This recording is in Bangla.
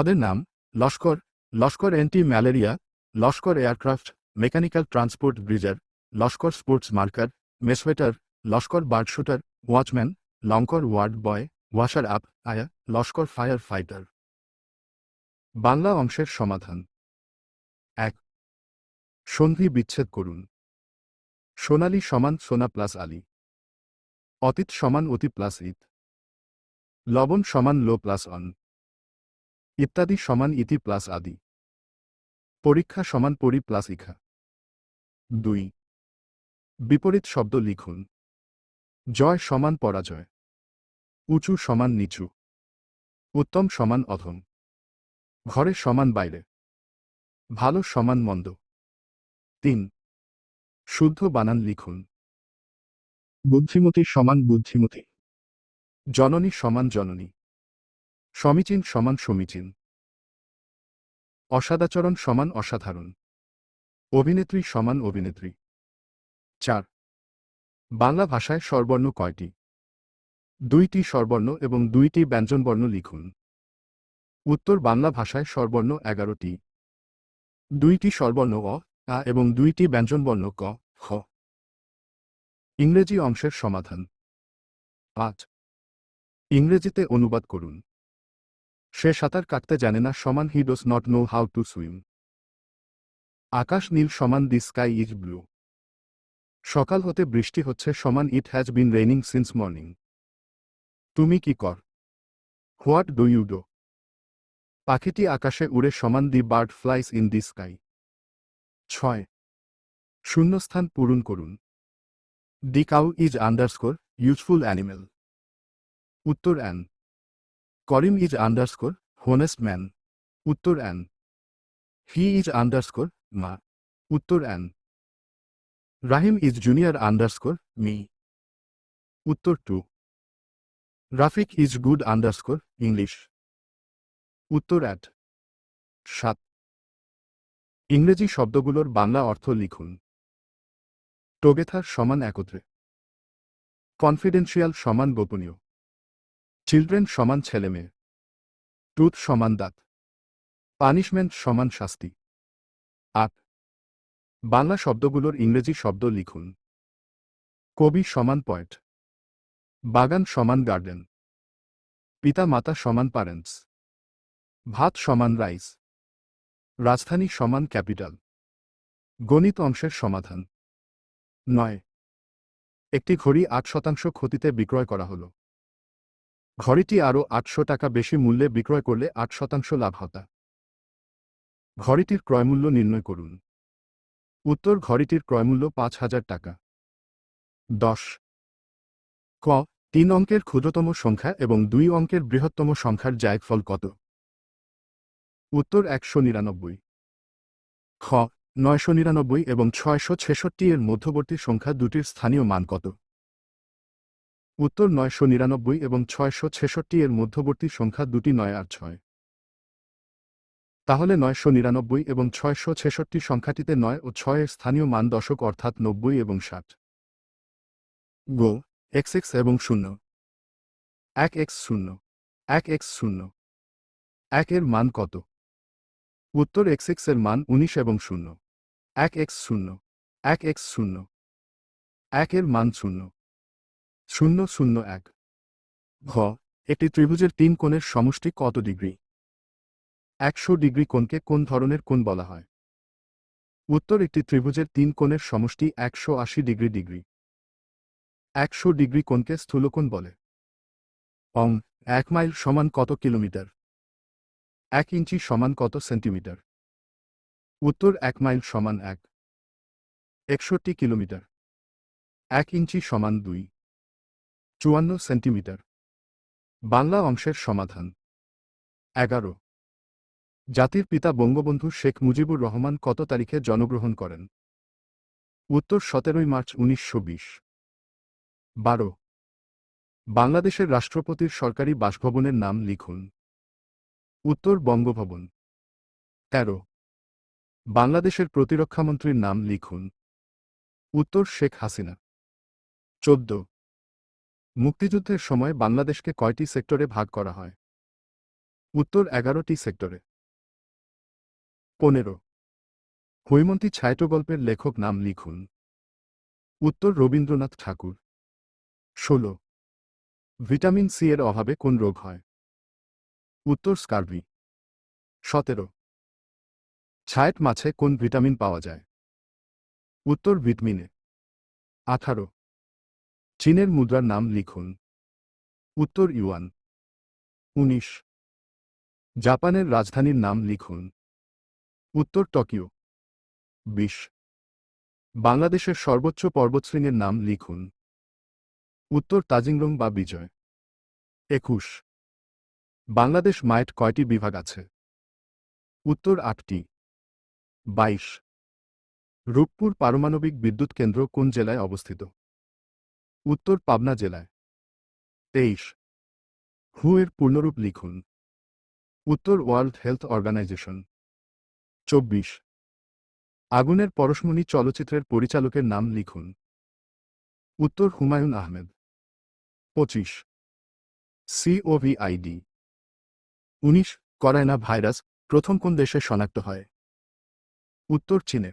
পদের নাম লস্কর লস্কর অ্যান্টি ম্যালেরিয়া লস্কর এয়ারক্রাফট মেকানিক্যাল ট্রান্সপোর্ট ব্রিজার লস্কর স্পোর্টস মার্কার মেসওয়েটার লস্কর বার্ড শুটার ওয়াচম্যান লঙ্কর ওয়ার্ড বয় ওয়াশার আপ আয়া, লস্কর ফায়ার ফাইটার বাংলা অংশের সমাধান। এক। সন্ধি বিচ্ছেদ করুন। সোনালি সমান সোনা প্লাস আলী। অতীত সমান অতি প্লাস ইত। লবণ সমান লো প্লাস অন। ইত্যাদি সমান ইতি প্লাস আদি। পরীক্ষা সমান পরি প্লাস ইখা। দুই। বিপরীত শব্দ লিখুন। জয় সমান পরাজয়। উঁচু সমান নিচু। উত্তম সমান অধম। ঘরে সমান বাইরে। ভালো সমান মন্দ। তিন। শুদ্ধ বানান লিখুন। বুদ্ধিমতী সমান বুদ্ধিমতী। জননী সমান জননী। সমীচীন সমান সমীচীন। অসাদাচরণ সমান অসাধারণ। অভিনেত্রী সমান অভিনেত্রী। চার। বাংলা ভাষায় স্বরবর্ণ কয়টি? দুইটি স্বরবর্ণ এবং দুইটি ব্যঞ্জনবর্ণ লিখুন। উত্তর বাংলা ভাষায় স্বরবর্ণ এগারোটি। দুইটি স্বরবর্ণ অ, আ এবং দুইটি ব্যঞ্জনবর্ণ ক খ ইংরেজি অংশের সমাধান। পাঁচ। ইংরেজিতে অনুবাদ করুন। সে সাঁতার কাটতে জানে না, সমান he does not know how to swim আকাশ নীল, সমান দি স্কাই ইজ ব্লু সকাল হতে বৃষ্টি হচ্ছে, সমান it has been raining since morning তুমি কি কর? হোয়াট ডু ইউ ডো পাখিটি আকাশে উড়ে, সমান the bird flies in the sky ছয়। শূন্যস্থান পূরণ করুন। The cow is underscore useful animal উত্তর an. Karim is underscore honest man উত্তর অ্যান হি ইজ আন্ডারস্কোর মা উত্তর an Rahim is junior underscore me উত্তর to Rafiq is good underscore English উত্তর অ্যাট সাত. ইংরেজি শব্দগুলোর বাংলা অর্থ লিখুন। টোগেথার সমান একত্রে। কনফিডেন্সিয়াল সমান গোপনীয়। চিলড্রেন সমান ছেলেমেয়ে টুথ সমান দাঁত। পানিশমেন্ট সমান শাস্তি। আট। বাংলা শব্দগুলোর ইংরেজি শব্দ লিখুন। কবি সমান পয়েট বাগান সমান গার্ডেন পিতা মাতা সমান প্যারেন্টস ভাত সমান রাইস রাজধানী সমান ক্যাপিটাল গণিত অংশের সমাধান। নয়। একটি ঘড়ি আট শতাংশ ক্ষতিতে বিক্রয় করা হল। ঘড়িটি আরও আটশো টাকা বেশি মূল্যে বিক্রয় করলে আট শতাংশ লাভ হতা। ঘড়িটির ক্রয়মূল্য নির্ণয় করুন। উত্তর ঘড়িটির ক্রয়মূল্য পাঁচ হাজার টাকা। দশ। ক। তিন অঙ্কের ক্ষুদ্রতম সংখ্যা এবং দুই অঙ্কের বৃহত্তম সংখ্যার জায়গফল কত? উত্তর একশো নিরানব্বই। খ। নয়শো নিরানব্বই এবং ছয়শো ছেষট্টি এর মধ্যবর্তী সংখ্যা দুটির স্থানীয় মান কত? উত্তর নয়শো নিরানব্বই এবং ছয়শো ছেষট্টি এর মধ্যবর্তী সংখ্যা দুটি নয় আর ছয়। তাহলে নয়শো নিরানব্বই এবং ছয়শো ছেষট্টি সংখ্যাটিতে নয় ও ছয়ের স্থানীয় মান দশক অর্থাৎ নব্বই এবং ষাট। গো, এক্স এক্স এবং শূন্য। এক এক্স শূন্য। এক এক্স শূন্য। এক এর মান কত? উত্তর এক্স এক্সের মান উনিশ এবং শূন্য। এক এক্স শূন্য। এক এক্স শূন্য। এক এর মান শূন্য। শূন্য শূন্য এক। ঘ, একটি ত্রিভুজের তিন কোণের সমষ্টি কত ডিগ্রি? একশো ডিগ্রি কোণকে কোন ধরনের কোণ বলা হয়? উত্তর, একটি ত্রিভুজের তিন কোণের সমষ্টি একশো আশি ডিগ্রি ডিগ্রি। একশো ডিগ্রি কোণকে স্থূলকোণ বলে। অং, এক মাইল সমান কত কিলোমিটার? এক ইঞ্চি সমান কত সেন্টিমিটার? উত্তর, এক মাইল সমান এক। একষট্টি কিলোমিটার। এক ইঞ্চি সমান দুই। চুয়ান্ন সেন্টিমিটার। বাংলা অংশের সমাধান। এগারো। জাতির পিতা বঙ্গবন্ধু শেখ মুজিবুর রহমান কত তারিখে জন্মগ্রহণ করেন? উত্তর সতেরোই মার্চ উনিশশো বিশ। বারো। বাংলাদেশের রাষ্ট্রপতির সরকারি বাসভবনের নাম লিখুন। উত্তর বঙ্গভবন। তেরো। বাংলাদেশের প্রতিরক্ষামন্ত্রীর নাম লিখুন। উত্তর শেখ হাসিনা। চোদ্দ। মুক্তিযুদ্ধের সময় বাংলাদেশকে কয়টি সেক্টরে ভাগ করা হয়? উত্তর এগারোটি সেক্টরে। পনেরো। হৈমন্তী ছায়াটো গল্পের লেখক নাম লিখুন। উত্তর রবীন্দ্রনাথ ঠাকুর। ষোলো। ভিটামিন সি এর অভাবে কোন রোগ হয়? উত্তর স্কার্ভি সতেরো। ছায়েট মাছে কোন ভিটামিন পাওয়া যায়? উত্তর ভিটামিনে আঠারো। চীনের মুদ্রার নাম লিখুন। উত্তর ইউয়ান। উনিশ। জাপানের রাজধানীর নাম লিখুন। উত্তর টোকিও। বিশ। বাংলাদেশের সর্বোচ্চ পর্বতশৃঙ্গের নাম লিখুন। উত্তর তাজিংরং বা বিজয়। একুশ। বাংলাদেশ মায়েট কয়টি বিভাগ আছে? উত্তর আটটি। বাইশ। রূপপুর পারমাণবিক বিদ্যুৎ কেন্দ্র কোন জেলায় অবস্থিত? উত্তর পাবনা জেলায়। তেইশ। হু এর পূর্ণরূপ লিখুন। উত্তর ওয়ার্ল্ড হেলথ অর্গানাইজেশন। চব্বিশ। আগুনের পরশমণি চলচ্চিত্রের পরিচালকের নাম লিখুন। উত্তর হুমায়ুন আহমেদ। পঁচিশ। সিওভিআইডি উনিশ করায়না ভাইরাস প্রথম কোন দেশে শনাক্ত হয়? উত্তর চীনে।